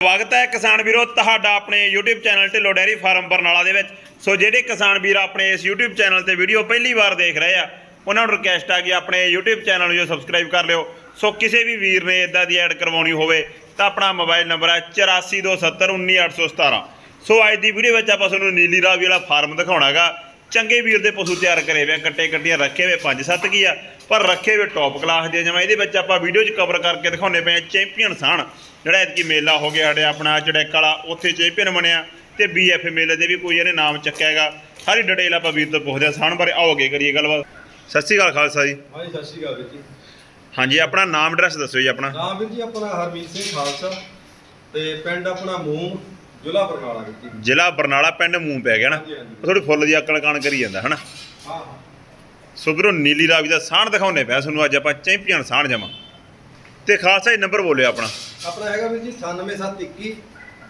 ਸਵਾਗਤ ਹੈ ਕਿਸਾਨ ਵੀਰੋ ਤੁਹਾਡਾ ਆਪਣੇ YouTube channel Dhillon dairy farm Barnala ਦੇ ਵਿੱਚ। ਸੋ ਜਿਹੜੇ ਕਿਸਾਨ ਵੀਰ ਆਪਣੇ ਇਸ YouTube ਚੈਨਲ ਤੇ ਵੀਡੀਓ ਪਹਿਲੀ ਵਾਰ ਦੇਖ ਰਹੇ ਆ, ਉਹਨਾਂ ਨੂੰ ਰਿਕਵੈਸਟ ਆ ਕਿ ਆਪਣੇ YouTube ਚੈਨਲ ਨੂੰ ਜੋ ਸਬਸਕ੍ਰਾਈਬ ਕਰ ਲਿਓ। ਸੋ ਕਿਸੇ ਵੀ ਵੀਰ ਨੇ ਇਦਾਂ ਦੀ ਐਡ ਕਰਵਾਉਣੀ ਹੋਵੇ, ਤਾਂ ਆਪਣਾ ਮੋਬਾਈਲ ਨੰਬਰ ਹੈ 8427191817 ਸੋ ਅੱਜ ਦੀ ਵੀਡੀਓ ਵਿੱਚ ਆਪਾਂ ਤੁਹਾਨੂੰ ਨੀਲੀ ਰਾਵੀ ਵਾਲਾ ਫਾਰਮ ਦਿਖਾਉਣਾਗਾ। ਚੰਗੇ ਵੀਰ ਦੇ ਪਸ਼ੂ ਤਿਆਰ ਕਰੇ ਹੋਏ ਕੱਟੇ ਕੱਟੀਆਂ ਰੱਖੇ ਹੋਏ ਪੰਜ ਸੱਤ ਕੀ ਆ ਪਰ ਰੱਖੇ ਹੋਏ ਟੌਪ ਕਲਾਸ ਦੇ ਜਿਵੇਂ ਇਹਦੇ ਵਿੱਚ ਆਪਾਂ ਵੀਡੀਓ 'ਚ ਕਵਰ ਕਰਕੇ ਦਿਖਾਉਣੇ ਪਏ ਚੈਂਪੀਅਨ ਸਾਨ ਜਿਹੜਾ ਐਤਕੀ ਮੇਲਾ ਹੋ ਗਿਆ ਸਾਡੇ ਆਪਣਾ ਚੜੈਕ ਵਾਲਾ ਉੱਥੇ ਚੈਂਪੀਅਨ ਬਣਿਆ ਤੇ ਬੀਐਫ ਮੇਲੇ ਦੇ ਵੀ ਕੋਈ ਇਹਨੇ ਨਾਮ ਚੱਕਿਆ ਹੈਗਾ। ਸਾਰੀ ਡਿਟੇਲ ਆਪਾਂ ਵੀਰ ਤੋਂ ਪੁੱਛਦੇ ਆ ਸਾਨ ਬਾਰੇ। ਆਓਗੇ ਕਰੀਏ ਗੱਲਬਾਤ। ਸਤਿ ਸ਼੍ਰੀ ਅਕਾਲ ਖਾਲਸਾ ਜੀ। ਹਾਂਜੀ ਸਤਿ ਸ਼੍ਰੀ ਅਕਾਲ ਵੀਰ ਜੀ। ਹਾਂਜੀ ਆਪਣਾ ਨਾਮ ਐਡਰੈਸ ਦੱਸੋ ਜੀ ਆਪਣਾ। ਨਾਮ ਵੀਰ ਜੀ ਆਪਣਾ ਹਰਮੀਤ ਸਿੰਘ ਖਾਲਸਾ ਤੇ ਪਿੰਡ ਆਪਣਾ ਮੂਮ ਜ਼ਿਲ੍ਹਾ ਬਰਨਾਲਾ ਜ਼ਿਲ੍ਹਾ ਪਿੰਡ ਮੂੰਹ ਪੈ ਗਿਆ ਨਾ। ਹਾਂਜੀ, ਹਾਂਜੀ। ਥੋੜੀ ਫੁੱਲ ਦੀ ਅਕਲ ਕਾਣ ਕਰੀ ਜਾਂਦਾ ਹਨਾ? ਹਾਂ ਹਾਂ। ਸੋ ਵੀਰੋ ਨੀਲੀ ਰਾਵੀ ਦਾ ਸਾਣ ਦਿਖਾਉਣੇ ਪਿਆ ਤੁਹਾਨੂੰ ਅੱਜ ਆਪਾਂ ਚੈਂਪੀਅਨ ਸਾਣ ਜਮਾ। ਤੇ ਖਾਲਸਾ ਜੀ ਨੰਬਰ ਬੋਲਿਓ ਆਪਣਾ। ਆਪਣਾ ਹੈਗਾ ਵੀਰ ਜੀ 98721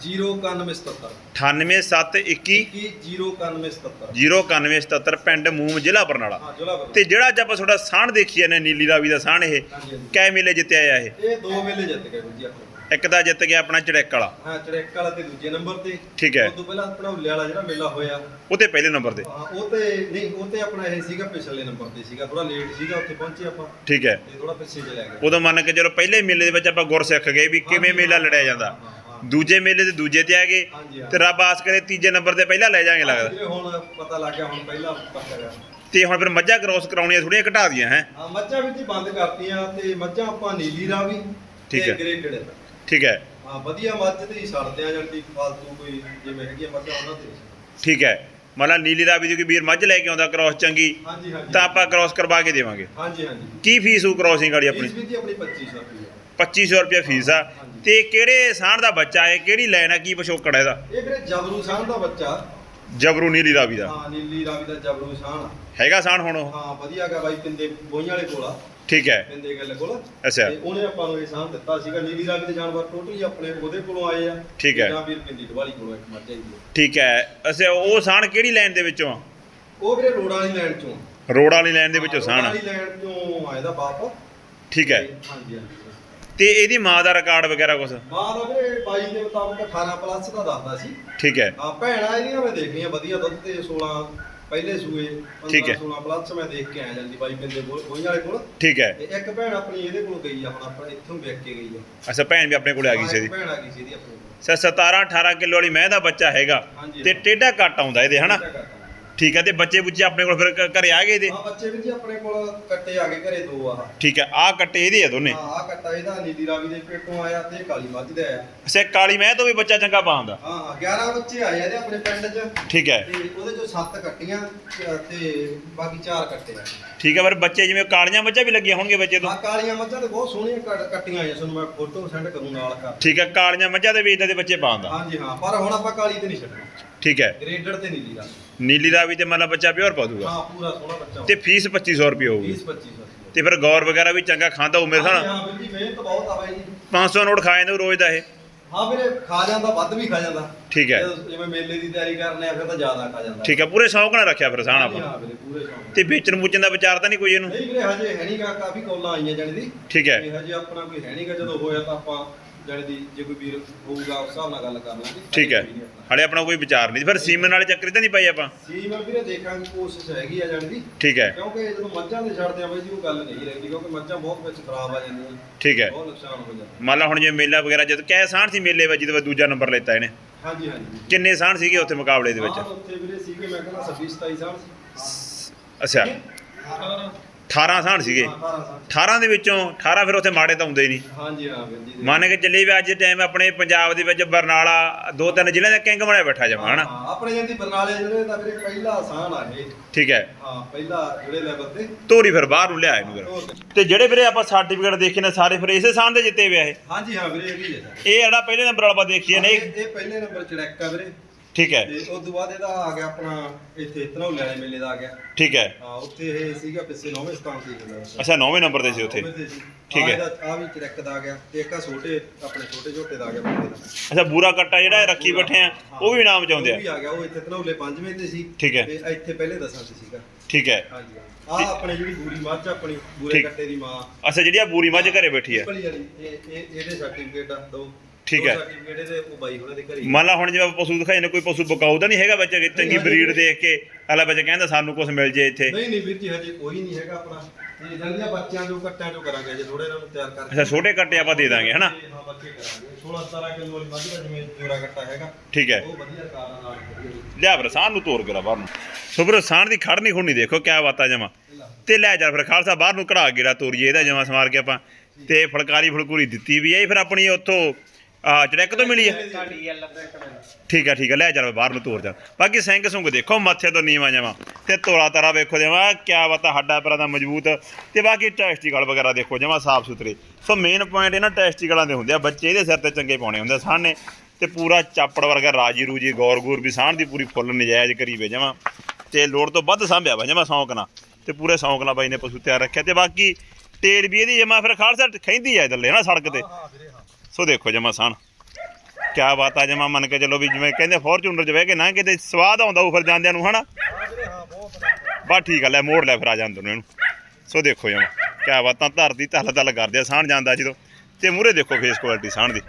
09177 98721 09177 09177 ਪਿੰਡ ਮੂਮ ਜ਼ਿਲ੍ਹਾ ਬਰਨਾਲਾ। ਹਾਂ ਜ਼ਿਲ੍ਹਾ ਬਰਨਾਲਾ। ਤੇ ਜਿਹੜਾ ਅੱਜ ਆਪਾਂ ਤੁਹਾਡਾ ਸਾਣ ਦੇਖੀਏ ਨੇ ਨੀਲੀ ਰਾਵੀ ਦਾ ਸਾਣ ਇਹ ਹਾਂਜੀ ਹਾਂਜੀ। ਕੈ ਮੇਲੇ ਜਿੱਤਿਆ ਆ ਇਹ? ਇਹ ਦੋ ਮੇਲੇ ਜਿੱਤ ਗਏ ਵੀਰ ਜੀ ਆਪਣੇ ਇੱਕ ਦਾ ਜਿੱਤ ਗਿਆ ਆਪਣਾ ਚੜੈਕ ਵਾਲਾ। ਹਾਂ ਚੜੈਕ ਵਾਲਾ ਤੇ ਦੂਜੇ ਨੰਬਰ ਤੇ। ਠੀਕ ਹੈ। ਉਸ ਤੋਂ ਪਹਿਲਾਂ ਆਪਣਾ ਉੱਲੇ ਵਾਲਾ ਜਿਹੜਾ ਮੇਲਾ ਹੋਇਆ। ਉਹ ਤੇ ਪਹਿਲੇ ਨੰਬਰ ਤੇ। ਹਾਂ ਉਹ ਤੇ ਨਹੀਂ ਉਹ ਤੇ ਆਪਣਾ ਇਹ ਸੀਗਾ ਪਿਛਲੇ ਨੰਬਰ ਤੇ ਸੀਗਾ। ਥੋੜਾ ਲੇਟ ਸੀਗਾ ਉੱਥੇ ਪਹੁੰਚੇ ਆਪਾਂ। ਠੀਕ ਹੈ। ਤੇ ਥੋੜਾ ਪਿੱਛੇ ਚਲੇ ਗਏ। ਉਦੋਂ ਮੰਨ ਕੇ ਜਦੋਂ ਪਹਿਲੇ ਮੇਲੇ ਦੇ ਵਿੱਚ ਆਪਾਂ ਗੁਰ ਸਿੱਖ ਗਏ ਵੀ ਕਿਵੇਂ ਮੇਲਾ ਲੜਿਆ ਜਾਂਦਾ। ਹਾਂ, ਹਾਂ, ਹਾਂ। ਦੂਜੇ ਮੇਲੇ ਤੇ ਦੂਜੇ ਤੇ ਆ ਗਏ ਹਾਂ। ਤੇ ਰੱਬ ਆਸ ਕਰੇ ਤੀਜੇ ਨੰਬਰ ਤੇ ਪਹਿਲਾਂ ਲੈ ਜਾਾਂਗੇ ਲੱਗਦਾ। ਹੁਣ ਪਤਾ ਲੱਗ ਗਿਆ ਹੁਣ ਪਹਿਲਾਂ ਪੱਕਾ ਗਿਆ ਤੇ ਹੁਣ ਫਿਰ ਮੱਝਾਂ ਕ੍ਰੋਸ ਕਰਾਉਣੀਆਂ ਥੋੜੀਆਂ ਘਟਾ ਦੀਆਂ ਹੈ? ਆ ਮੱਝਾਂ ਵੀ ਜੀ ਬੰਦ ਕਰਤੀਆਂ ਤੇ ਮੱਝਾਂ ਆਪਾਂ ਨੀਲੀ ਰਾਵੀ ਠੀਕ ਤੇ ਹੈ। ਗ੍ਰੇਡਡ ਠੀਕ ਹੈ। ਹਾਂ ਵਧੀਆ ਮੱਝ ਤੇ ਹੀ ਛੱਡਦੇ ਆ ਜਾਂਦੀ ਫਾਲਤੂ ਕੋਈ ਜਿਵੇਂ ਹੈਗੀ ਆ ਮੱਝਾਂ ਉਹਨਾਂ ਤੇ। ਠੀਕ ਹੈ। ਮਤਲਬ ਨੀਲੀ ਦੀ ਕੋਈ ਵੀਰ ਮੱਝ ਲੈ ਕੇ ਆਉਂਦਾ ਕ੍ਰੋਸ ਚੰਗੀ ਹਾਂਜੀ ਹਾਂਜੀ। ਤਾਂ ਆਪਾਂ ਕ੍ਰੋਸ ਕਰਵਾ ਕੇ ਦੇਵਾਂਗੇ। ਹਾਂਜੀ ਹਾਂਜੀ। ਕੀ ਫੀਸ ਉਹ ਕ੍ਰੋਸਿੰਗ ਵਾਲੀ ਆਪਣੀ? ਫੀਸ ਵੀ ਜੀ ਆਪਣੀ 2500 ਰੁਪਏ 2500 ਰੁਪਏ ਫੀਸ ਆ। ਹਾਂਜੀ। ਤੇ ਕਿਹੜੇ ਸਾਂਢ ਦਾ ਬੱਚਾ ਹੈ? ਕਿਹੜੀ ਲਾਈਨ ਆ? ਕੀ ਪਛੋਕੜ ਹੈ ਇਹਦਾ? ਇਹ ਵੀਰੇ ਜਬਰੂ ਸਾਹ ਦਾ ਬੱਚਾ। ਜਬਰੂ ਨੀਲੀ ਰਾਵੀ ਦਾ। ਹਾਂ ਨੀਲੀ ਰਾਵੀ ਦਾ ਜਬਰੂ ਸਾਹ ਹੈਗਾ ਸਾਂਢ ਹੁਣ ਉਹ? ਹਾਂ ਵਧੀਆ ਗਾ ਬਾਈ ਪਿੰਦੇ ਬੋਈਆਂ ਵਾਲੇ ਕੋਲ ਆ। ਠੀਕ ਹੈ। ਪਿੰਦੇ ਗੱਲ ਕੋਲ। ਅੱਛਾ। ਤੇ ਉਹਨੇ ਆਪਾਂ ਨੂੰ ਇਹ ਸਾਹ ਦਿੱਤਾ ਸੀਗਾ ਨੀਲੀ ਰਾਵੀ ਦੇ ਜਾਨਵਰ ਟੋਟਲ ਆਪਣੇ ਉਹਦੇ ਕੋਲੋਂ ਆਏ ਆ। ਠੀਕ ਹੈ। ਜਾਂ ਵੀਰ ਪਿੰਦੀ ਦਵਾਲੀ ਕੋਲੋਂ ਇੱਕ ਮੱਝ ਆਈ ਹੈ ਠੀਕ ਹੈ। ਅੱਛਾ ਉਹ ਸਾਂਢ ਕਿਹੜੀ ਲਾਈਨ ਦੇ ਵਿੱਚੋਂ ਆ? ਉਹ ਵੀਰੇ ਰੋੜਾਂ ਵਾਲੀ ਲੈਣ ਚੋਂ। ਰੋਡ ਵਾਲੀ ਲਾਈਨ ਦੇ ਵਿੱਚੋਂ ਸਾਂਢ। ਆ। ਵਾਲੀ ਲੈਣ ਚੋਂ ਆਇਆ ਦਾ ਬਾਪ। ਠੀਕ ਹੈ। ਤੇ ਹਾਂਜੀ ਹਾਂਜੀ। ਤੇ ਇਹਦੀ ਮਾਂ ਦਾ ਰਿਕਾਰਡ ਵਗੈਰਾ ਕੁਛ? ਮਾਂ ਦਾ ਵੀਰੇ ਬਾਈ ਦੇ ਮੁਤਾਬਕ 18 ਪਲੱਸ ਦਾ ਦੱਸਦਾ ਸੀ। ਠੀਕ ਹੈ। ਆ ਭੈਣਾਂ ਇਹਦੀਆਂ ਮੈਂ ਦੇਖ ਲਈਆਂ ਵਧੀਆ ਦੁੱਧ ਤੇ 16 ਪਹਿਲੇ ਸੂਏ ਠੀਕ ਹੈ। 16 ਪਲੱਸ ਮੈਂ ਦੇਖ ਕੇ ਆਇਆ ਜਾਂਦੀ ਬਾਈ ਪਿੰਦੇ ਬੋਈਆਂ ਵਾਲੇ ਕੋਲ ਠੀਕ ਹੈ ਤੇ ਇੱਕ ਭੈਣ ਆਪਣੀ ਇਹਦੇ ਕੋਲ ਗਈ ਆ ਹੁਣ ਆਪਾਂ ਇੱਥੋਂ ਵੇਖ ਕੇ ਗਈ ਆ ਅੱਛਾ ਭੈਣ ਵੀ ਆਪਣੇ ਕੋਲੇ ਆ ਗਈ ਸੀ ਇਹਦੀ ਭੈਣ ਆ ਗਈ ਸੀ ਇਹਦੀ ਆਪਣੇ ਕੋਲ ਸਰ 17 18 ਕਿਲੋ ਵਾਲੀ ਮਹਿ ਦਾ ਬੱਚਾ ਹੈਗਾ। ਤੇ ਟੇਢਾ ਕੱਟ ਆਉਂਦਾ ਇਹਦੇ ਹਨਾ। ਠੀਕ ਹੈ ਤੇ ਬੱਚੇ ਬੁੱਚੇ ਆਪਣੇ ਕੋਲ ਫਿਰ ਘ- ਘਰੇ ਆ ਗਏ ਇਹਦੇ? ਹਾਂ ਬੱਚੇ ਵੀ ਜੀ ਆਪਣੇ ਕੋਲ ਕੱਟੇ ਆ ਗਏ ਘਰੇ ਦੋ ਆ। ਠੀਕ ਹੈ ਆਹ ਕੱਟੇ ਇਹਦੇ ਆ ਦੋਨੇ? ਹਾਂ ਆ ਕੱਟਾ ਇਹਦਾ ਨੀਲੀ ਰਾਵੀ ਦੇ ਪੇਟੋਂ ਆਇਆ ਤੇ ਇਹ ਕਾਲੀ ਮੱਝ ਦਾ ਆਇਆ। ਅੱਛਾ ਕਾਲੀ ਮਹਿ ਤੋਂ ਵੀ ਬੱਚਾ ਚੰਗਾ ਪਾਉਂਦਾ? ਹਾਂ ਹਾਂ 11 ਬੱਚੇ ਆਏ ਆ ਇਹਦੇ ਆਪਣੇ ਪਿੰਡ 'ਚ। ਠੀਕ ਹੈ ਤੇ ਉਹਦੇ ਚੋਂ 7 ਕੱਟੀਆਂ ਤੇ- ਤੇ ਬਾਕੀ 4 ਕੱਟੇ ਆ। ਠੀਕ ਹੈ ਪਰ ਬੱਚੇ ਜਿਵੇਂ ਕਾਲੀਆਂ ਮੱਝਾਂ ਵੀ ਲੱਗੀਆਂ ਹੋਣਗੇ ਬੱਚੇ ਤੋਂ? ਆ ਕਾਲੀਆਂ ਮੱਝਾਂ ਤੇ ਬਹੁਤ ਸੋਹਣੀਆਂ ਕੱਟ- ਕੱਟੀਆਂ ਆਈਆਂ ਤੁਹਾਨੂੰ ਮੈਂ ਫੋਟੋ ਸੈਂਡ ਕਰੂੰ ਨਾਲ ਕਰ। ਠੀਕ ਹੈ ਕਾਲੀਆਂ ਮੱਝਾਂ ਦੇ ਵੀ ਇਦਾਂ ਦੇ ਬੱਚੇ ਪਾਉਂਦਾ? ਹਾਂਜੀ ਹਾਂ ਪਰ ਹੁਣ ਆਪਾਂ ਕਾਲੀ ਤੇ ਨਹੀਂ ਛੱਡਣਾ। ਠੀਕ ਹੈ ਗ੍ਰੇਡਰ ਤੇ ਨੀਲੀ ਦਾ ਨੀਲੀ ਰਾਵੀ ਤੇ ਮਤਲਬ ਬੱਚਾ ਪਿਓਰ ਪਾ ਦੂਗਾ? ਹਾਂ ਪੂਰਾ ਸੋਹਣਾ ਬੱਚਾ ਤੇ ਫੀਸ 2500 ਰੁਪਏ ਹੋਊਗੀ। 20 25 ਤੇ ਫਿਰ ਗੌਰ ਵਗੈਰਾ ਵੀ ਚੰਗਾ ਖਾਂਦਾ ਮੇਰੇ ਹਾਂ ਵੀਰ ਜੀ ਮਿਹਨਤ ਬਹੁਤ ਆ ਬਾਈ ਜੀ। 500 ਨੋਟ ਖਾ ਜਾਂਦਾ ਰੋਜ਼ ਦਾ ਇਹ? ਹਾਂ ਵੀਰੇ ਖਾ ਜਾਂਦਾ ਵੱਧ ਵੀ ਖਾ ਜਾਂਦਾ। ਠੀਕ ਹੈ। ਜਿਵੇਂ ਮੇਲੇ ਦੀ ਤਿਆਰੀ ਕਰਨੇ ਆ ਫਿਰ ਤਾਂ ਜ਼ਿਆਦਾ ਖਾ ਜਾਂਦਾ। ਠੀਕ ਹੈ ਪੂਰੇ ਸ਼ੌਂਕ ਨਾਲ ਰੱਖਿਆ ਫਿਰ ਸਾਨ ਆਪਾਂ। ਹਾਂ ਵੀਰੇ ਪੂਰੇ ਸ਼ੌਂਕ ਤੇ ਵੇਚਣ ਵੂਚਣ ਦਾ ਵਿਚਾਰ ਤਾਂ ਨਹੀਂ ਕੋਈ ਇਹਨੂੰ? ਨਹੀਂ ਵੀਰੇ ਹਜੇ ਹੈ ਨਹੀਂਗਾ ਕਾਫੀ ਕੌਲਾਂ ਆਈਆਂ ਜਾਣੀ ਦੀ। ਠੀਕ ਹੈ। ਹਜੇ ਆਪਣਾ ਕੋਈ ਹੈ ਨਹੀਂਗਾ ਜਦੋਂ ਹੋਇਆ ਤਾਂ ਆਪਾਂ ਜਾਣੀ ਦੀ ਜੇ ਕੋਈ ਵੀਰ ਹੋਊਗਾ ਉਸ ਹਿਸਾਬ ਨਾਲ ਗੱਲ ਕਰ ਲਾਂਗੇ। ਠੀਕ ਹੈ। ਹਲੇ ਆਪਣਾ ਕੋਈ ਵਿਚਾਰ ਨਹੀਂ। ਫਿਰ ਸੀਮਨ ਵਾਲੇ ਚੱਕਰ ਤਾਂ ਨਹੀਂ ਪਾਈ ਆਪਾਂ? ਸੀ ਮੈਂ ਵੀਰੇ ਦੇਖਾਂਗੇ ਕੋਸ਼ਿਸ਼ ਹੈਗੀ ਆ ਜਾਣੀ ਦੀ। ਠੀਕ ਹੈ। ਕਿਉਂਕਿ ਜਦੋਂ ਮੱਝਾਂ ਦੇ ਛੱਡਦੇ ਆ ਬਾਈ ਜੀ ਉਹ ਗੱਲ ਨਹੀਂ ਰਹਿੰਦੀ ਕਿਉਂਕਿ ਮੱਝਾਂ ਬਹੁਤ ਵਿੱਚ ਖਰਾਬ ਆ ਜਾਂਦੀਆਂ। ਠੀਕ ਹੈ। ਬਹੁਤ ਨੁਕਸਾਨ ਹੋ ਜਾਂਦਾ। ਮੰਨ ਲਾ ਹੁਣ ਜਿਵੇਂ ਮੇਲਾ ਵਗੈਰਾ ਜਦ ਕੈ ਸਾਂਢ ਸੀ ਮੇਲੇ ਵਿੱਚ ਵਿੱਚ ਦੂਜਾ ਨੰਬਰ ਲੈਤਾ ਇਹਨੇ। ਹਾਂਜੀ ਹਾਂਜੀ। ਕਿੰਨੇ ਸਾਂਢ ਸੀਗੇ ਉੱਥੇ ਮੁਕਾਬਲੇ ਦੇ ਵਿੱਚ? ਉੱਥੇ ਵੀਰੇ ਸੀਗੇ ਮੈਂ ਕਹਿੰਦਾ 26 27 ਸਾਲ ਸੀ। ਅੱਛਾ। 18 18 ਸਾਂਢ ਸੀਗੇ 18 ਸਾਲ। 18 ਦੇ ਵਿੱਚੋਂ 18 ਫਿਰ ਉੱਥੇ ਮਾੜੇ ਤਾਂ ਹੁੰਦੇ ਹੀ ਨਹੀਂ ਹਾਂਜੀ ਹਾਂ ਵੀਰ ਜੀ ਮੰਨ ਕੇ ਚੱਲੇ ਵੀ ਅੱਜ ਦੇ ਟਾਈਮ ਆਪਣੇ ਪੰਜਾਬ ਦੇ ਵਿੱਚ ਬਰਨਾਲਾ ਦੋ ਤਿੰਨ ਜ਼ਿਲ੍ਹਿਆਂ ਦਾ ਕਿੰਗ ਬਣਿਆ ਬੈਠਾ ਜਮਾ ਹਨਾ ਆਪਣੇ ਜਾਂਦੀ ਬਰਨਾਲੇ ਜਿਹੜੇ ਦਾ ਵੀਰੇ ਪਹਿਲਾ ਆਸਾਨ ਆ ਇਹ। ਠੀਕ ਹੈ। ਹਾਂ ਪਹਿਲਾ ਜਿਹੜੇ ਲੈਵਲ ਤੇ। ਤੋਰੀ ਫਿਰ ਬਾਹਰ ਨੂੰ ਲਿਆ ਇਹਨੂੰ ਫਿਰ। ਤੇ ਜਿਹੜੇ ਵੀਰੇ ਆਪਾਂ ਸਰਟੀਫਿਕੇਟ ਦੇਖੇ ਨੇ ਸਾਰੇ ਫਿਰ ਇਸੇ ਸਾਂਢ ਦੇ ਜਿੱਤੇ ਹੋਏ ਆ ਇਹ। ਹਾਂਜੀ ਹਾਂ ਵੀਰੇ ਇਹ ਵੀ ਹੈ। ਇਹ ਜਿਹੜਾ ਪਹਿਲੇ ਨੰਬਰ ਵਾਲਾ ਆਪਾਂ ਦੇਖੀਏ ਨੇ। ਇਹ ਇਹ ਪਹਿਲੇ ਨੰਬਰ ਚੜੈਕ ਵੀਰੇ। ਠੀਕ ਹੈ। ਤੇ ਉਸ ਤੋਂ ਬਾਅਦ ਇਹਦਾ ਆ ਗਿਆ ਆਪਣਾ ਇੱਥੇ ਧਨੌਲੇ ਵਾਲੇ ਮੇਲੇ ਦਾ ਆ ਗਿਆ। ਠੀਕ ਹੈ। ਹਾਂ ਉੱਥੇ ਇਹ ਸੀਗਾ ਪਿੱਛੇ ਨੌਵੇਂ ਸਥਾਨ ਤੇ ਹੁੰਦਾ ਅੱਛਾ 9ਵੇਂ ਨੰਬਰ ਤੇ ਸੀ ਉੱਥੇ। ਠੀਕ ਹੈ। ਆ ਵੀ ਚੜੈਕ ਦਾ ਆ ਗਿਆ ਤੇ ਇੱਕ ਆ ਛੋਟੇ ਆਪਣੇ ਛੋਟੇ ਛੋਟੇ ਦਾ ਆ ਗਿਆ ਬੰਦੇ ਦਾ। ਅੱਛਾ ਬੂਰਾ ਕੱਟਾ ਜਿਹੜਾ ਇਹ ਰੱਖੀ ਬੈਠੇ ਆ ਉਹ ਵੀ ਇਨਾਮ ਚ ਆਉਂਦੇ ਉਹ ਵੀ ਆ ਆ ਗਿਆ ਉਹ ਇੱਥੇ ਧਨੌਲੇ ਪੰਜਵੇਂ ਤੇ ਸੀ ਠੀਕ ਹੈ। ਤੇ ਇੱਥੇ ਪਹਿਲੇ ਦਸਾਂ ਤੇ ਸੀਗਾ। ਠੀਕ ਹੈ। ਹਾਂਜੀ ਆ ਆਪਣੇ ਜਿਹੜੀ ਬੂਰੀ ਮੱਝ ਆਪਣੀ ਬੂਰੇ। ਕੱਟੇ ਦੀ ਮਾਂ। ਅੱਛਾ ਜਿਹੜੀ ਆ ਬੂਰੀ ਮੱਝ ਘਰੇ ਬੈਠੀ ਆ ਇਹ ਇਹਦੇ ਸਰਟੀਫਿਕੇਟ ਆ ਦੋ। ਠੀਕ ਹੈ। ਦੇ ਉਹ ਬਾਈ ਦੇ ਘਰੇ। ਮੰਨ ਲਾ ਹੁਣ ਜਿਵੇਂ ਆਪਾਂ ਪਸ਼ੂ ਦਿਖਾਏ ਨੇ ਕੋਈ ਪਸ਼ੂ ਬਕਾਊ ਤਾਂ ਨਹੀਂ ਹੈਗਾ ਬੱਚਾ ਕਿ ਚੰਗੀ ਬਰੀਡ ਦੇਖ ਕੇ ਅਗਲਾ ਬੱਚਾ ਕਹਿੰਦਾ ਸਾਨੂੰ ਕੁਝ ਮਿਲ ਜੇ ਇੱਥੇ। ਨਹੀਂ ਨਹੀਂ ਵੀਰ ਜੀ ਹਜੇ ਕੋਈ ਨਹੀਂ ਹੈਗਾ ਆਪਣਾ। ਇਹ ਜਲਦੀਆਂ ਬੱਚਿਆਂ ਜੋ ਕੱਟਿਆਂ ਜੋ ਕਰਾਂਗੇ ਜੇ ਥੋੜੇ ਇਹਨਾਂ ਨੂੰ ਤਿਆਰ ਕਰਕੇ। ਅੱਛਾ ਛੋਟੇ ਕੱਟੇ ਆਪਾਂ ਦੇ ਦਾਂਗੇ ਹਨਾ? ਹਾਂ ਬੱਚੇ ਕਰਾਂਗੇ। 16 17 ਕਿਲੋ ਵਾਲੀ ਮੱਝ ਦਾ ਜਿਵੇਂ ਜੋੜਾ ਕੱਟਾ ਹੈਗਾ। ਠੀਕ ਹੈ। ਉਹ ਵਧੀਆ ਕਾਰਾਂ ਨਾਲ ਲਿਆ ਫਿਰ ਸਾਹ ਨੂੰ ਤੋਰ ਕੇ ਬਾਹਰ ਨੂੰ। ਸੋ ਫਿਰ ਸਾਹ ਦੀ ਖੜਨੀ ਖੁੜਨੀ ਦੇਖੋ ਕਿਆ ਬਾਤਾਂ ਜਮਾ। ਤੇ ਲੈ ਜਾ ਫਿਰ ਖਾਲਸਾ ਬਾਹਰ ਨੂੰ ਕਢਾ ਗੇੜਾ ਤੋਰੀਏ ਇਹਦਾ ਜਮਾ ਸਮਾਰ ਕੇ ਆਪਾਂ। ਤੇ ਫਲਕਾਰੀ ਫਲਕੂਰੀ ਦਿੱਤੀ ਵੀ ਹੈ ਫਿਰ ਆਪਣੀ ਉੱਥੋਂ। ਆ ਚੜੈਕ ਤੋਂ ਮਿਲੀ ਹੈ ਗੱਲ ਠੀਕ ਹੈ ਠੀਕ ਹੈ ਲੈ ਜਾ ਬਾਹਰ ਨੂੰ ਤੋਰ ਜਾ। ਬਾਕੀ ਸਿੰਘ ਸੁੰਗ ਦੇਖੋ ਮੱਥੇ ਤੋਂ ਨੀਵਾ ਜਮਾ ਤੇ ਤੋਰਾ ਤਾਰਾ ਵੇਖੋ ਜਮਾ ਕਿਆ ਬਾਤਾਂ ਹੱਡਾ ਪੈਰਾਂ ਦਾ ਮਜ਼ਬੂਤ। ਤੇ ਬਾਕੀ ਟੈਸਟੀਕਲ ਵਗੈਰਾ ਦੇਖੋ ਜਮਾ ਸਾਫ਼ ਸੁਥਰੇ। ਸੋ ਮੇਨ ਪੁਆਇੰਟ ਇਹਨਾਂ ਟੈਸਟੀਕਲਾਂ ਦੇ ਹੁੰਦੇ ਆ ਬੱਚੇ ਇਹਦੇ ਸਿਰ ਤੇ ਚੰਗੇ ਪਾਉਣੇ ਹੁੰਦੇ ਆ ਸਾਹਨੇ ਤੇ ਪੂਰਾ ਚਾਪੜ ਵਰਗਾ ਰਾਜੀ ਰੂਜੀ ਗੌਰ ਗੂਰ ਵੀ ਸਾਹਣ ਦੀ ਪੂਰੀ ਫੁੱਲ ਨਜਾਇਜ਼ ਕਰੀ ਵੇ ਜਮਾ ਤੇ ਲੋੜ ਤੋਂ ਵੱਧ ਸਾਂਭਿਆ ਵਾ ਜਮਾ ਸ਼ੌਂਕ ਨਾਲ। ਤੇ ਪੂਰੇ ਸ਼ੌਂਕ ਨਾਲ ਬਾਈ ਨੇ ਪਸ਼ੂ ਤਿਆਰ ਰੱਖਿਆ। ਤੇ ਬਾਕੀ ਤੇਲ ਵੀ ਇਹਦੀ ਜਮਾ ਫਿਰ ਖਾਲਸਾ ਖੈਂਦੀ ਆ ਇਧਰਲੇ ਹਨਾ ਸੜਕ ਤੇ। ਸੋ ਦੇਖੋ ਜਮਾ ਸਾਨ ਕਿਆ ਬਾਤ ਆ ਜਮਾ ਮੰਨ ਕੇ ਚੱਲੋ ਵੀ ਜਿਵੇਂ ਕਹਿੰਦੇ ਫੋਰਚੂਨਰ ਚ ਬਹਿ ਕੇ ਨਾ ਕਿਤੇ ਸਵਾਦ ਆਉਂਦਾ ਉਹ ਜਾਂਦਿਆਂ ਨੂੰ, ਹਨਾ? ਹਾਂ ਵੀਰੇ ਬਾ ਠੀਕ ਆ, ਲੈ ਮੋੜ ਲੈ ਫਿਰ ਆ ਜਾਂਦੇ ਨੂੰ ਇਹਨੂੰ। ਸੋ ਦੇਖੋ ਜਮਾ, ਕਿਆ ਬਾਤਾਂ ਧਰਤੀ ਤਲ ਤਲ ਕਰਦੇ ਆ, ਸਾਣ ਜਾਂਦਾ ਜਦੋਂ। ਤੇ ਮੂਰੇ ਦੇਖੋ ਫੇਸ ਕੁਆਲਿਟੀ ਸਾਣ ਦੀ।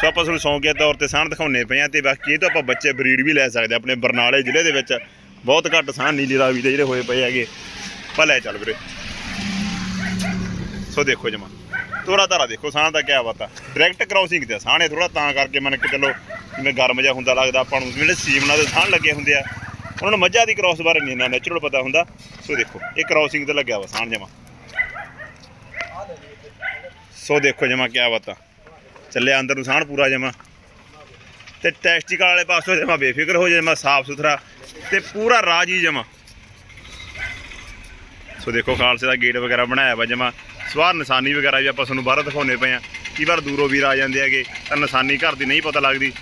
ਸੋ ਆਪਾਂ ਤੁਹਾਨੂੰ ਸ਼ੌਂਕੀਆ ਤੌਰ ਤੇ ਸਾਣ ਦਿਖਾਉਣੇ ਪਏ ਆ ਤੇ ਬਾਕੀ ਇਹ ਤੋਂ ਆਪਾਂ ਬੱਚੇ ਬਰੀਡ ਵੀ ਲੈ ਸਕਦੇ ਆ। ਆਪਣੇ ਬਰਨਾਲੇ ਜ਼ਿਲ੍ਹੇ ਦੇ ਵਿੱਚ। ਬਹੁਤ ਘੱਟ ਸਾਣ ਨੀਲੀ ਰਾਵੀ ਦੇ ਜਿਹੜੇ ਹੋਏ ਪਏ ਹੈਗੇ। ਪਾ ਲੈ ਚੱਲ ਵੀਰੇ। ਸੋ ਦੇਖੋ ਜਮਾ। ਤੋਰਾ ਧਾਰਾ ਦੇਖੋ, ਸਾਹ ਦਾ ਕਿਆ ਬਾਤ ਆ। ਡਾਇਰੈਕਟ ਕ੍ਰਾਸਿੰਗ ਤੇ ਸਾਹਣੇ ਥੋੜਾ ਤਾਂ ਕਰਕੇ ਮਨ ਕੇ ਚਲੋ, ਜਿਵੇਂ ਗਰਮ ਜਿਹਾ ਹੁੰਦਾ ਲੱਗਦਾ, ਆਪਾਂ ਨੂੰ ਜਿਹੜੇ ਸੀਮਨਾ ਦੇ ਸਾਹ ਲੱਗੇ ਹੁੰਦੇ ਆ, ਉਹਨਾਂ ਨੂੰ ਮੱਝਾਂ ਦੀ ਕ੍ਰਾਸ ਬਾਰੇ ਨਹੀਂ ਇੰਨਾ ਨੈਚੁਰਲ ਪਤਾ ਹੁੰਦਾ। ਸੋ ਦੇਖੋ, ਇਹ ਕ੍ਰਾਸਿੰਗ ਤੇ ਲੱਗਿਆ ਵਾ ਸਾਹ ਜਮਾ। ਸੋ ਦੇਖੋ ਜਮਾ ਕਿਆ ਬਾਤ ਆ। ਚੱਲਿਆ ਅੰਦਰ ਨੂੰ ਸਾਹ ਪੂਰਾ ਜਮਾ। ਤੇ ਟੈਸਟਿਕਲ ਵਾਲੇ ਪਾਸੋਂ ਜਮਾ ਬੇਫਿਕਰ ਹੋ ਜਮਾ ਸਾਫ਼ ਸੁਥਰਾ ਤੇ ਪੂਰਾ ਰਾਜੀ ਜਮਾ। ਸੋ ਦੇਖੋ, ਖਾਲਸੇ ਦਾ ਗੇਟ ਵਗੈਰਾ ਬਣਾਇਆ ਵਾ ਜਮਾ। ਸਵਾਰ ਨਿਸ਼ਾਨੀ ਵਗੈਰਾ ਵੀ ਆਪਾਂ ਤੁਹਾਨੂੰ ਬਾਹਰ ਦਿਖਾਉਣੇ ਪਏ ਆ ਕਈ ਵਾਰ ਦੂਰੋਂ ਵੀਰ ਆ ਜਾਂਦੇ ਹੈਗੇ ਤਾਂ ਨਿਸ਼ਾਨੀ ਘਰ ਦੀ ਨਹੀਂ ਪਤਾ ਲੱਗਦੀ।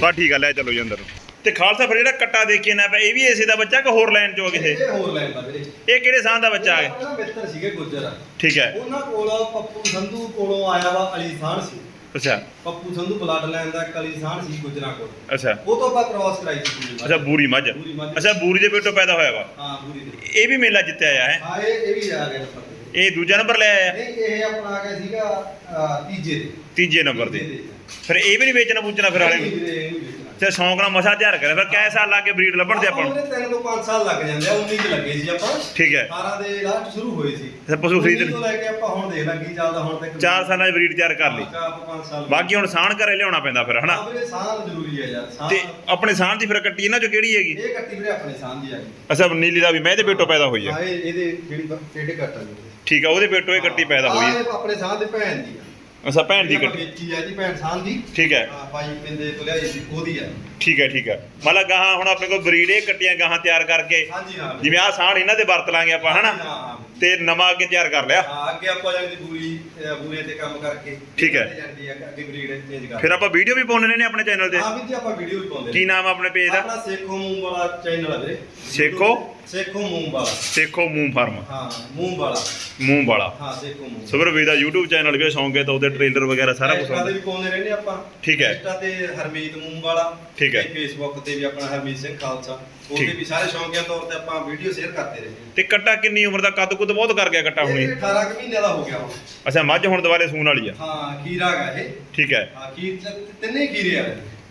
ਬਸ ਠੀਕ ਆ ਲੈ ਚਲੋ ਜੀ ਅੰਦਰ ਤੇ ਖਾਲਸਾ ਫਿਰ ਜਿਹੜਾ ਕੱਟਾ ਦੇਖੀਏ ਨਾ ਪਿਆ ਇਹ ਵੀ ਇਸੇ ਦਾ ਬੱਚਾ ਕਿ ਹੋਰ ਲਾਈਨ ਚੋਂ ਕਿਸੇ? ਇਹ ਹੋਰ ਲੈਣ ਦਾ ਵੀਰੇ। ਇਹ ਕਿਹੜੇ ਸਾਹ ਦਾ ਬੱਚਾ ਆਪਣਾ ਮਿੱਤਰ ਸੀਗੇ ਗੁੱਜਰ। ਠੀਕ ਹੈ। ਉਹਨਾਂ ਕੋਲ ਪੱਪੂ ਸੰਧੂ ਕੋਲੋਂ ਆਇਆ ਵਾ ਅਲੀਸਾਨ ਸੀ। ਅੱਛਾ। ਪੱਪੂ ਸੰਧੂ ਬਲੱਡ ਲੈਣ ਦਾ ਇੱਕ ਅਲੀਸਾਨ ਸੀ ਗੁੱਜਰਾਂ ਕੋਲ। ਅੱਛਾ। ਉਹ ਤੋਂ ਆਪਾਂ ਕ੍ਰਾਸ ਕਰਾਈ ਸੀ ਪੂਰੀ। ਅੱਛਾ ਬੂਰੀ ਮੱਝ। ਬੂਰੀ ਮੱਝ। ਅੱਛਾ ਬੂਰੀ ਦੇ ਪੇਟੋਂ ਪੈਦਾ ਹੋਇਆ ਵਾ। ਹਾਂ ਪੂਰੀ ਦੇ। ਇਹ ਵੀ ਮੇਲਾ ਜਿੱਤਿਆ ਆ ਹੈ। ਹਾਂ ਇਹ ਇਹ ਵੀ ਆ ਗਿਆ ਨੰਬਰ ਤੇ ਇਹ ਦੂਜਾ ਨੰਬਰ ਲੈ ਆਇਆ? ਨਹੀਂ ਇਹ ਆਪਣਾ ਆ ਗਿਆ ਸੀਗਾ ਅਹ, ਤੀਜੇ ਤੇ ਤੀਜੇ ਨੰਬਰ ਤੇ ਤੀਜੇ ਫਿਰ ਇਹ ਵੀ ਨਹੀਂ ਵੇਚਣਾ ਬੂਚਣਾ ਫਿਰ ਵਾਲੇ ਨੂੰ? ਵੇਚਣਾ। ਤੇ ਸ਼ੌਂਕ ਨਾਲ ਮਸਾ ਤਿਆਰ ਕਰਿਆ। ਫਿਰ ਕੈ ਸਾਲ ਲੱਗੇ ਬਰੀਡ ਲੱਭਣ ਤੇ ਆਪਾਂ ਨੂੰ? ਉਹਦੇ ਤਿੰਨ ਤੋਂ 5 ਸਾਲ ਲੱਗ ਜਾਂਦੇ ਆ 19 ਚ ਲੱਗੇ ਸੀ ਆਪਾਂ। ਠੀਕ ਹੈ। 18 ਦੇ ਲਾਸਟ ਸ਼ੁਰੂ ਹੋਏ ਸੀ। ਅੱਛਾ, ਪਸ਼ੂ ਖਰੀਦ 19 ਤੋਂ ਲੈ ਕੇ ਆਪਾਂ ਹੁਣ ਦੇਖ ਲੱਗੀ ਚੱਲਦਾ ਹੁਣ ਤੱਕ 4 ਸਾਲਾਂ ਦੀ ਬਰੀਡ ਤਿਆਰ ਕਰ ਲਈ। ਚਾਰ ਤੋਂ ਪੰਜ ਸਾਲ। ਬਾਕੀ ਹੁਣ ਸਾਣ ਘਰੇ ਲਿਆਉਣਾ ਪੈਂਦਾ ਫਿਰ ਹਨਾ? ਹਾਂ ਵੀਰੇ ਸਾਹ ਜ਼ਰੂਰੀ ਹੈ ਯਾਰ ਸਾਹ ਤੇ ਆਪਣੇ ਸਾਣ ਦੀ ਫਿਰ ਕੱਟੀ ਇਹਨਾਂ ਚੋਂ ਕਿਹੜੀ ਹੈਗੀ? ਇਹ ਕੱਟੀ ਵੀਰੇ ਆਪਣੇ ਸਾਹ ਦੀ ਆ ਗਈ ਅੱਛਾ ਨੀਲੀ ਦਾ ਵੀ ਮੈਂ ਇਹਦੇ ਪੇਟੋਂ ਪੈਦਾ ਹੋਈ ਹਾਂ ਹੈ ਇਹ ਇਹਦੇ ਜਿਹੜੀ ਟੇਡੇ ਕੱਟ ਆ ਜੀ। ਠੀਕ ਆ ਉਹਦੇ ਪੇਟੋਂ ਇਹ ਕੱਟੀ ਪੈਦਾ ਹੋਈ ਹੈ। ਆਹ ਇਹ ਆਪਣੇ ਸਾਹ ਦੇ ਭੈਣ ਦੀ ਆ। ਅੱਛਾ ਭੈਣ ਦੀ ਕੱਟੀ ਵੇਚੀ ਆ ਜੀ ਭੈਣ ਸਾਹ ਦੀ। ਠੀਕ ਹੈ। ਹਾਂ ਬਾਈ ਪਿੰਦੇ ਤੋਂ ਲਿਆਈ ਸੀ ਉਹਦੀ ਆ। ਠੀਕ ਹੈ ਠੀਕ ਹੈ। ਮਤਲਬ ਗਾਹਾਂ ਹੁਣ ਆਪਣੇ ਕੋਲ ਬਰੀਡ ਇਹ ਕੱਟੀਆਂ ਗਾਹਾਂ ਤਿਆਰ ਕਰਕੇ ਹਾਂਜੀ ਹਾਂ। ਜਿਵੇਂ ਆਹ ਸਾਣ ਇਹਨਾਂ ਦੇ ਵਰਤ ਲਾਂਗੇ ਆਪਾਂ ਹਨਾ? ਹਾਂ। ਤੇ ਨਵਾਂ ਅੱਗੇ ਤਿਆਰ ਕਰ ਲਿਆ। ਹਾਂ ਅੱਗੇ ਆਪਾਂ ਜਾਂਦੀ ਪੂਰੀ ਅਹ, ਬੂਰੇ ਤੇ ਕੰਮ ਕਰਕੇ ਠੀਕ ਹੈ। ਜਾਂਦੀ ਆ ਅੱਗੇ ਬਰੀਡ ਚੇਂਜ ਕਰ। ਫਿਰ ਆਪਾਂ ਵੀਡੀਓ ਵੀ ਪਾਉਣੇ ਨੇ ਆਪਣੇ ਚੈਨਲ ਤੇ? ਹਾਂ ਵੀ ਜੀ ਆਪਾਂ ਵੀਡੀਓ ਵੀ ਪਾਉਂਦੇ ਕੀ ਨਾਮ ਆ ਆਪਣੇ ਪੇਜ ਦਾ? ਆਪਣਾ ਸੇਖੋ ਮੂੰਹ ਵਾਲਾ ਚੈਨਲ ਆ ਵੀਰੇ। ਸੇਖੋ? ਸੇਖੋ ਮੂੰਹ ਵਾਲਾ। ਸੇਖੋ ਮੂੰਹ ਫਾਰਮ। ਹਾਂ ਮੂੰਹ ਵਾਲਾ। ਮੂੰਹ ਵਾਲਾ। ਹਾਂ ਸੇਖੋ ਮੂੰਹ। ਸੁਬਰ ਵੀ ਦਾ YouTube ਚੈਨਲ ਵੀ ਸ਼ੌਂਕ ਹੈ ਤਾਂ ਉਹਦੇ ਟ੍ਰੇਲਰ ਵਗੈਰਾ ਸਾਰਾ ਕੁਝ ਤੇ ਵੀ ਪਾਉਂਦੇ ਰਹਿੰਦੇ ਆਪਾਂ। ਠੀਕ ਹੈ। ਇੰਸਟਾ ਤੇ ਹਰਮੀਤ ਮੂੰਹ ਵਾਲਾ। ਠੀਕ ਹੈ। ਫੇਸਬੁੱਕ ਤੇ ਵੀ ਆਪਣਾ ਹਰਮੀਤ ਸਿੰਘ ਖਾਲਸਾ। ਉਹਦੇ। ਵੀ ਸਾਰੇ ਸ਼ੌਂਕੀਆ ਤੌਰ ਤੇ ਆਪਾਂ ਵੀਡੀਓ ਸ਼ੇਅਰ ਕਰਦੇ ਰਹਿੰਦੇ ਤੇ ਕੱਟਾ ਕਿੰਨੀ ਉਮਰ ਦਾ? ਕੱਦ ਕੁੱਦ ਬਹੁਤ ਕਰ ਗਿਆ ਕੱਟਾ ਹੁਣੀ ਇਹ? 18 ਕੁ ਮਹੀਨੇ ਦਾ ਹੋ ਗਿਆ ਹੁਣ। ਅੱਛਾ ਮੱਝ ਹੁਣ ਦੁਬਾਰੇ ਸੂਣ ਵਾਲੀ ਆ। ਹਾਂ ਖੀਰਾ ਗਾ ਇਹ। ਠੀਕ ਹੈ। ਹਾਂ ਖੀਰ ਚ ਤਿੰਨੇ ਖੀਰੇ ਆ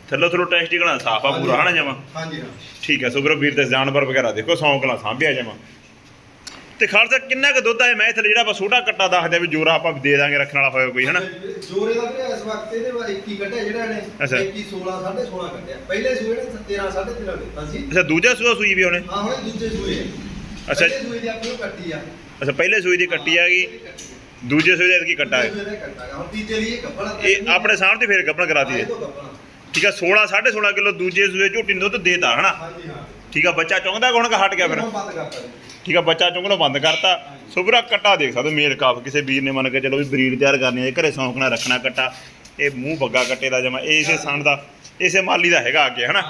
ਥੱਲੋਂ ਥੱਲੋਂ ਟੈਸਟਿਕਲਾਂ ਸਾਫ਼ ਆ ਪੂਰਾ ਹਨਾ ਜਮਾ? ਹਾਂਜੀ ਹਾਂ ਠੀਕ ਹੈ ਸੁਬਰ ਵੀਰ ਤੇ ਜਾਨਵਰ ਵਗੈਰਾ ਦੇਖੋ ਸ਼ੌਂਕ ਨਾਲ ਸਾਂਭਿਆ ਜਮਾ। ਤੇ ਖਾਲਸਾ ਕਿੰਨਾ ਕੁ ਦੁੱਧ ਹੈ ਮੈਂ ਥੱਲੇ ਜਿਹੜਾ ਆਪਾਂ ਛੋਟਾ ਕੱਟਾ ਦੱਸਦੇ ਵੀ ਜੋਰਾ ਆਪਾਂ ਦੇ ਦਾਂਗੇ ਰੱਖਣ ਵਾਲਾ ਹੋਇਆ ਕੋਈ ਹਨਾ? ਜੋਰੇ ਦਾ ਵੀਰੇ ਇਸ ਵਕਤ ਇਹਦੇ ਵਾ 21 ਕੱਢਿਆ ਜਿਹੜਾ ਨੇ ਅੱਛਾ। 21 16 16.5 ਕੱਢਿਆ। ਪਹਿਲੇ ਸੂਏ ਨੇ 13 13.5 ਦਿੱਤਾ ਸੀ। ਅੱਛਾ ਦੂਜਾ ਸੂਆ ਸੂਈ ਵੀ ਉਹਨੇ? ਹਾਂ ਹੁਣ ਦੂਜੇ ਸੂਏ। ਹੈ। ਅੱਛਾ। ਸੂਏ ਦੀ ਆਪਣੀ ਕੱਟੀ ਆ। ਅੱਛਾ ਪਹਿਲੇ ਸੂਈ ਦੀ ਕੱਟੀ ਆ ਗਈ। ਦੂਜੇ ਸੂਈ ਦਾ ਕੱਟਾ ਹੈ? ਸੂਏ ਦਾ ਕੱਟਾ ਗਾ। ਹੁਣ ਤੀਜੇ ਦੀ ਇਹ ਕੱਪੜਾ ਇਹ ਆਪਣੇ ਸਾਹਮਣੇ ਫੇਰ ਗੱਪਣ ਕਰਾਤੀ ਹੈ। ਠੀਕ ਹੈ 16 16.5 ਕਿਲੋ ਦੂਜੇ ਸੂਏ ਝੋਟੀ ਨੂੰ ਦੁੱਧ ਦੇਤਾ ਹਨਾ? ਹਾਂਜੀ ਹਾਂ। ਠੀਕ ਆ ਬੱਚਾ ਚੁੰਗਦਾ ਕੋਣ ਕਾ ਹਟ ਗਿਆ ਫਿਰ? ਹੁਣ ਬੰਦ ਕਰਤਾ ਜੀ। ਠੀਕ ਆ ਬੱਚਾ ਚੁੰਗਣੋਂ ਬੰਦ ਕਰਤਾ। ਸੁਬਰਾ ਕੱਟਾ ਦੇਖ ਸਕਦੇ ਹੋ, ਮੇਲ ਕਾਫ ਕਿਸੇ ਵੀਰ ਨੇ ਮੰਨ ਕੇ ਚਲੋ ਵੀ ਬਰੀਡ ਤਿਆਰ ਕਰਨੀ ਹੈ ਘਰੇ ਸ਼ੌਂਕ ਨਾਲ ਰੱਖਣਾ ਕੱਟਾ। ਇਹ ਮੂੰਹ ਬੱਗਾ ਕੱਟੇ ਦਾ ਜਮਾ ਇਹ ਇਸੇ ਸਣ ਦਾ ਇਸੇ ਮਾਲੀ ਦਾ ਹੈਗਾ ਅੱਗੇ ਹਨਾ?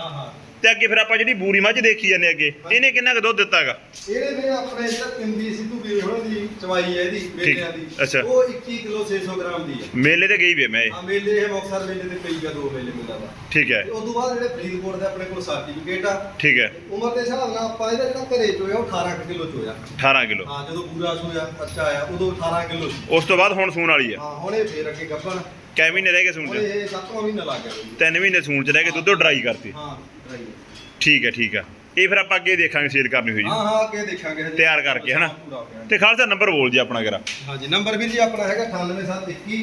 ਤੇ ਅੱਗੇ ਫਿਰ ਆਪਾਂ ਜਿਹੜੀ ਬੂਰੀ ਮੱਝ ਦੇਖੀ ਜਾਂਦੇ ਅੱਗੇ ਇਹਨੇ ਕਿੰਨਾ ਕੁ ਦੁੱਧ ਦਿੱਤਾਗਾ ਇਹਦੇ ਮੇਰੇ ਆਪਣੇ ਇੱਧਰ ਪਿੰਦੀ ਸਿੱਧੂ ਵੀਰ ਹੋਣਾ ਦੀ ਚਵਾਈ ਹੈ ਇਹਦੀ ਮੇਲਿਆਂ ਦੀ। ਅੱਛਾ। ਉਹ 21 ਕਿਲੋ 600 ਗ੍ਰਾਮ ਦੀ ਹੈ। ਮੇਲੇ ਤੇ ਗਈ ਵੇ ਮੈਂ ਇਹ। ਆ ਮੇਲੇ ਇਹ ਮੁਕਤਸਰ ਮੇਲੇ ਤੇ ਪਈ ਗਾ ਦੋ ਮੇਲੇ ਮੇਲਾ ਦਾ। ਠੀਕ ਹੈ। ਤੇ ਉਸ ਤੋਂ ਬਾਅਦ ਜਿਹੜੇ ਫਰੀਦਕੋਟ ਦੇ ਆਪਣੇ ਕੋਲ ਸਰਟੀਫਿਕੇਟ ਆ। ਠੀਕ ਹੈ। ਉਮਰ ਦੇ ਹਿਸਾਬ ਨਾਲ ਆਪਾਂ ਇਹਦਾ ਜਿਹੜਾ ਘਰੇ ਚੋਇਆ ਉਹ 18 ਕੁ ਕਿਲੋ ਚੋਇਆ। 18 ਕਿਲੋ। ਹਾਂ ਜਦੋਂ ਪੂਰਾ ਸੋਇਆ ਬੱਚਾ ਆਇਆ ਉਦੋਂ 18 ਕਿਲੋ ਸੀ। ਉਸ ਤੋਂ ਬਾਅਦ ਹੁਣ ਸੂਣ ਵਾਲੀ ਆ ਹਾਂ ਹੁਣ ਇਹ ਫੇਰ ਅੱਗੇ ਗੱਭਣ। ਕੈ ਮਹੀਨੇ ਰਹਿ ਗਏ ਸੂਣ ਹੁਣ ਚ? ਇਹ 7ਵਾਂ ਮਹੀਨਾ ਲੱਗ ਗਿਆ। ਬਈ ਤਿੰਨ ਮਹੀਨੇ ਸੂਣ ਚ ਰਹਿ ਗਏ ਦੁੱਧੋਂ ਡਰਾਈ ਕਰਤੀ। ਹਾਂ। Right। ਠੀਕ ਹੈ ਠੀਕ ਹੈ ਇਹ ਫਿਰ ਆਪਾਂ ਅੱਗੇ ਦੇਖਾਂਗੇ ਸੇਲ ਕਰਨੀ ਹੋਈ ਹਾਂ ਹਾਂ ਅੱਗੇ ਦੇਖਾਂਗੇ ਹਜੇ। ਤਿਆਰ ਕਰਕੇ, ਹਨਾ? ਪੂਰਾ ਹੋ ਗਿਆ। ਤੇ ਖਾਲਸਾ ਨੰਬਰ ਬੋਲ ਜੀ ਆਪਣਾ ਜਰਾ ਹਾਂਜੀ ਨੰਬਰ ਵੀਰ ਜੀ ਆਪਣਾ ਹੈਗਾ 98721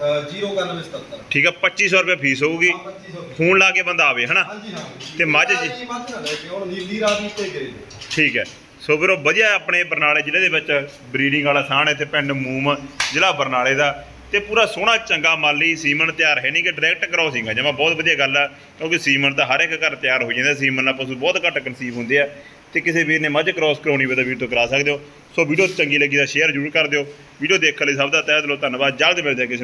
09177 ਠੀਕ ਹੈ 2500 ਰੁਪਏ ਫੀਸ ਹੋਊਗੀ ਹਾਂ 2500 ਫੋਨ ਲਾ ਕੇ ਬੰਦਾ ਆਵੇ ਹਨਾ ਹਾਂਜੀ ਹਾਂ ਤੇ ਮੱਝ ਜੀ? ਜੀ ਮੱਝ ਨਾ ਲੈ ਕੇ ਹੁਣ ਨੀਲੀ ਰਾਵੀ ਤੇ ਗਏ ਨੇ। ਠੀਕ ਹੈ ਸੋ ਵੀਰੋ ਵਧੀਆ ਆਪਣੇ ਬਰਨਾਲੇ ਜ਼ਿਲ੍ਹੇ ਦੇ ਵਿੱਚ ਬਰੀਡਿੰਗ ਵਾਲਾ ਸਾਨ ਇੱਥੇ ਪਿੰਡ ਮੂਮ ਜ਼ਿਲ੍ਹਾ ਬਰਨਾਲੇ ਦਾ ਤੇ ਪੂਰਾ ਸੋਹਣਾ ਚੰਗਾ ਮਾਲੀ ਸੀਮਨ ਤਿਆਰ ਹੈ ਨਹੀਂ ਕਿ ਡਾਇਰੈਕਟ ਕਰਾਉਸਿੰਗ ਆ ਜਮਾ ਬਹੁਤ ਵਧੀਆ ਗੱਲ ਆ, ਕਿਉਂਕਿ ਸੀਮਨ ਤਾਂ ਹਰ ਇੱਕ ਘਰ ਤਿਆਰ ਹੋ ਜਾਂਦਾ, ਸੀਮਨ ਨਾਲ ਪਸ਼ੂ ਬਹੁਤ ਘੱਟ ਕਨਸੀਵ ਹੁੰਦੇ ਆ। ਤੇ ਕਿਸੇ ਵੀਰ ਨੇ ਮੱਝ ਕ੍ਰਾਸ ਕਰਾਉਣੀ ਹੋਵੇ ਤਾਂ ਵੀਰ ਤੋਂ ਕਰਾ ਸਕਦੇ ਹੋ। ਸੋ ਵੀਡੀਓ ਚੰਗੀ ਲੱਗੀ ਤਾਂ ਸ਼ੇਅਰ ਜ਼ਰੂਰ ਕਰ ਦਿਓ। ਵੀਡੀਓ ਦੇਖਣ ਲਈ ਸਭ ਦਾ ਤਹਿ ਦਿਲੋਂ ਧੰਨਵਾਦ। ਜਲਦ ਮਿਲਦੇ ਹਾਂ ਕਿਸੇ